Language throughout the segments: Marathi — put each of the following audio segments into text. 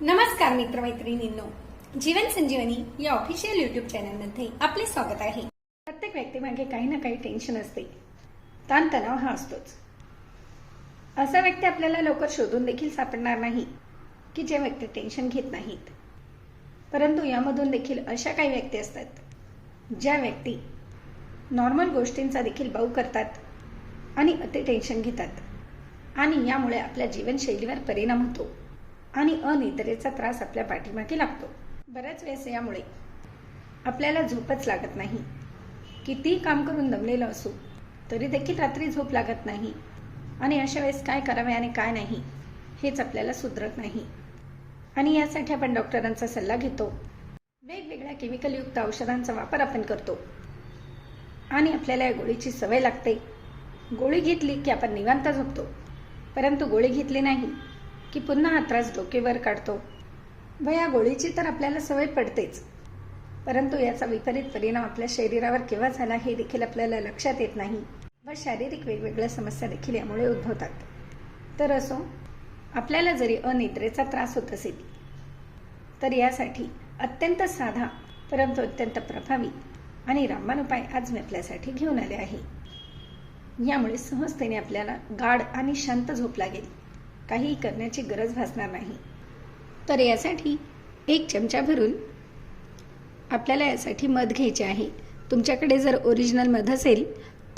नमस्कार मित्रमैत्रिणींनो. जीवन संजीवनी या ऑफिशियल युट्यूब चॅनलमध्ये आपले स्वागत आहे. प्रत्येक व्यक्तीमागे काही ना काही टेन्शन असते. ताणतणाव हा असतोच. असा व्यक्ती आपल्याला लवकर शोधून देखील सापडणार नाही की जे व्यक्ती टेन्शन घेत नाहीत. परंतु यामधून देखील अशा काही व्यक्ती असतात ज्या व्यक्ती नॉर्मल गोष्टींचा देखील बाऊ करतात आणि अति टेन्शन घेतात. आणि यामुळे आपल्या जीवनशैलीवर परिणाम होतो. आणि अनिद्रेचा त्रास आपल्या पाठीमागे लागतो. बऱ्याच वेळेस यामुळे आपल्याला झोपच लागत नाही. कितीही काम करून दमलेलो असू तरी देखील रात्री झोप लागत नाही. आणि अशा वेळेस काय करावे आणि काय नाही हेच आपल्याला सुधरत नाही. आणि यासाठी आपण डॉक्टरांचा सल्ला घेतो. वेगवेगळ्या केमिकलयुक्त औषधांचा वापर आपण करतो. आणि आपल्याला या गोळीची सवय लागते. गोळी घेतली की आपण निवांत झोपतो. परंतु गोळी घेतली नाही की पुन्हा हा त्रास डोकेवर काढतो. व या गोळीची तर आपल्याला सवय पडतेच. परंतु याचा विपरीत परिणाम आपल्या शरीरावर केव्हा झाला हे देखील आपल्याला लक्षात येत नाही व शारीरिक वेगवेगळ्या समस्या देखील यामुळे उद्भवतात. तर असो आपल्याला जरी अनिद्रेचा त्रास होत असेल तर यासाठी अत्यंत साधा परंतु अत्यंत प्रभावी आणि रामबाण उपाय आज मी आपल्यासाठी घेऊन आले आहे. यामुळे सहजतेने आपल्याला गाढ आणि शांत झोप लागेल. काहीही करण्याची गरज भासणार नाही. तर यासाठी एक चमचा भरून आपल्याला यासाठी मध घ्यायचे आहे. तुमच्याकडे जर ओरिजिनल मध असेल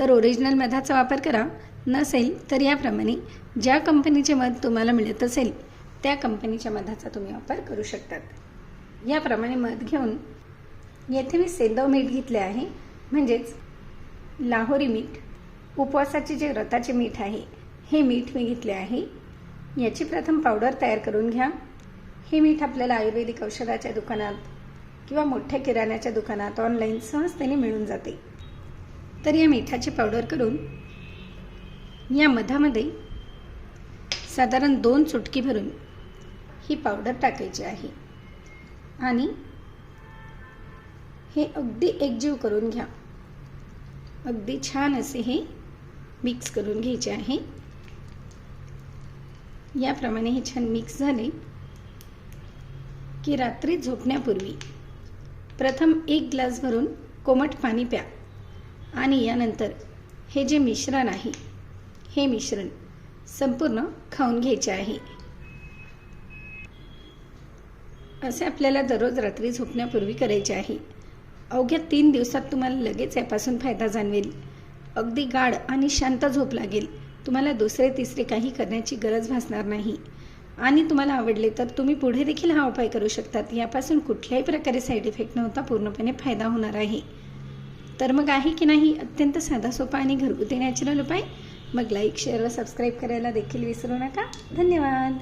तर ओरिजिनल मधाचा वापर करा. नसेल तर याप्रमाणे ज्या कंपनीचे मध तुम्हाला मिळत असेल त्या कंपनीच्या मधाचा तुम्ही वापर करू शकतात. याप्रमाणे मध घेऊन येथे मी सेंदव मीठ घेतले आहे. म्हणजेच लाहोरी मीठ उपवासाचे जे व्रताचे मीठ आहे हे मीठ मी घेतले आहे. याची प्रथम पावडर तयार करून घ्या. हे मीठ आपल्याला आयुर्वेदिक औषधाच्या दुकानात किंवा मोठ्या किराण्याच्या दुकानात ऑनलाईन सहजतेने मिळून जाते. तर या मिठाची पावडर करून या मधामध्ये साधारण दोन चुटकी भरून ही पावडर टाकायची आहे. आणि हे अगदी एकजीव करून घ्या. अगदी छान असे हे मिक्स करून घ्यायचे आहे. याप्रमाणे हे छान मिक्स झाले की रात्री झोपण्यापूर्वी प्रथम एक ग्लास भरून कोमट पाणी प्या आणि यानंतर हे जे मिश्रण आहे हे मिश्रण संपूर्ण खाऊन घ्यायचे आहे. असे आपल्याला दररोज रात्री झोपण्यापूर्वी करायचे आहे. अवघ्या तीन दिवसात तुम्हाला लगेच यापासून फायदा जाणवेल. अगदी गाढ आणि शांत झोप लागेल. तुम्हाला दुसरे तिसरे काही करण्याची गरज भासणार नाही. आणि तुम्हाला आवडले तर तुम्ही पुढे देखील हा उपाय करू शकतात. यापासून कुठल्याही प्रकारे साईड इफेक्ट नव्हता पूर्णपणे फायदा होणार आहे. तर मग आहे की नाही? अत्यंत साधा सोपा आणि घरगुती नॅचरल उपाय? मग लाईक शेअर व सबस्क्राईब करायला देखील विसरू नका. धन्यवाद.